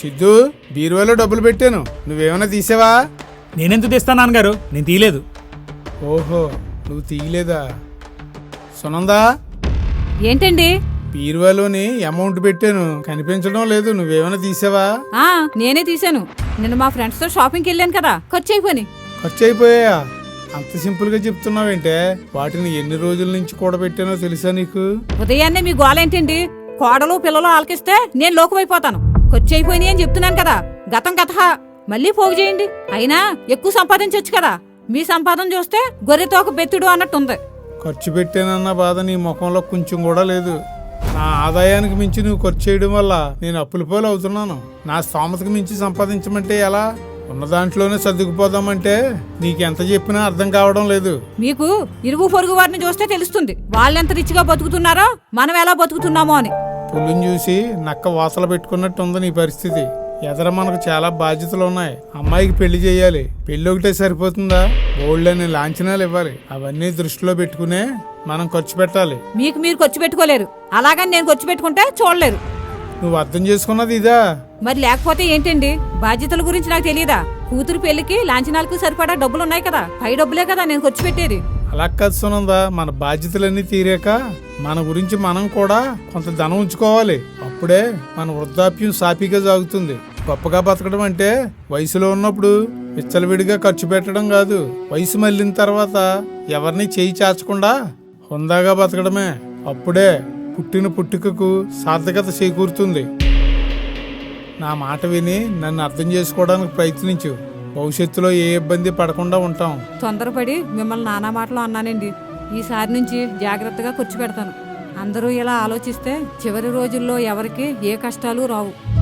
సిద్ధు బీరువాలో డబ్బులు పెట్టాను. నువ్వేమైనా తీసావా? నేనెందుకు తెస్తాను నాన్నగారు? నేను తీయలేదు. ఓహో నువ్వు తీయలేదా? సునందా? ఏంటండి? బీరువాలోని అమౌంట్ పెట్టాను. కనిపించడం లేదు. నువ్వేమైనా తీసావా? ఆ నేనే తీశాను. నిన్న మా ఫ్రెండ్స్తో షాపింగ్కి వెళ్ళాను కదా. ఖర్చు అయిపోయి ఖర్చు అయిపోయా అంత సింపుల్గా చెప్తున్నావేంటే వాటిని ఎన్ని రోజుల నుంచి కూడబెట్టానో తెలుసా నీకు? ఉదయాన్నే మీ గోల ఏంటండి కోడలు పిల్లలు ఆలకిస్తే నేను లోకమైపోతాను ఖర్చు అయిపోయినాయి అని చెప్తున్నాను కదా. గతం కథ. మళ్ళీ పోగు చేయండి. అయినా ఎక్కువ సంపాదించొచ్చు కదా. మీ సంపాదన చూస్తే గొర్రెతో ఒక బెత్తుడు అన్నట్టుంది. ఖర్చు పెట్టానన్న బాధ నీ ముఖంలో కొంచెం కూడా లేదు. నా ఆదాయానికి మించి నువ్వు ఖర్చు చేయడం వల్ల నేను అప్పుల పోలు అవుతున్నాను. నా స్తోమతకు మించి సంపాదించమంటే ఎలా? ఉన్న దాంట్లోనే సర్దుకుపోదామంటే నీకెంత చెప్పినా అర్థం కావడం లేదు. మీకు ఇరుగు పొరుగు వారిని చూస్తే తెలుస్తుంది. వాళ్ళెంత రిచ్గా బతుకుతున్నారో మనం ఎలా బతుకుతున్నామో అని. పుల్లుని చూసి నక్క వాసలు పెట్టుకున్నట్టు ఉంది నీ పరిస్థితి. ఎదర మనకు చాలా బాధ్యతలు ఉన్నాయి. అమ్మాయికి పెళ్ళి చేయాలి. పెళ్ళి ఒకటే సరిపోతుందా? ఓల్డ్ లాంఛనాలు ఇవ్వాలి. అవన్నీ దృష్టిలో పెట్టుకునే మనం ఖర్చు పెట్టాలి. మీకు మీరు ఖర్చు పెట్టుకోలేరు. అలాగని నేను ఖర్చు పెట్టుకుంటే చూడలేరు. నువ్వు అర్థం చేసుకున్నది ఇదా? మరి లేకపోతే ఏంటండి? బాధ్యతల గురించి నాకు తెలియదా కూతురు పెళ్ళికి లాంఛనాలకు సరిపడా డబ్బులు ఉన్నాయి కదా. పై డబ్బులే కదా నేను ఖర్చు పెట్టేది. అలా కాదు మన బాధ్యతలన్నీ తీరాక మన గురించి మనం కూడా కొంత ధనం ఉంచుకోవాలి. అప్పుడే మన వృద్ధాప్యం సాఫీగా సాగుతుంది. గొప్పగా బతకడం అంటే వయసులో ఉన్నప్పుడు విచ్చలవిడిగా ఖర్చు పెట్టడం కాదు. వయసు మళ్ళిన తర్వాత ఎవరిని చేయి చాచకుండా హుందాగా బతకడమే. అప్పుడే పుట్టిన పుట్టుకకు సార్థకత చేకూరుతుంది. నా మాట విని నన్ను అర్థం చేసుకోవడానికి ప్రయత్నించు. భవిష్యత్తులో ఏ ఇబ్బంది పడకుండా ఉంటాం. తొందరపడి మిమ్మల్ని నానా మాటలు అన్నానండి. ఈసారి నుంచి జాగ్రత్తగా ఖర్చు పెడతాను. అందరూ ఇలా ఆలోచిస్తే చివరి రోజుల్లో ఎవరికి ఏ కష్టాలు రావు.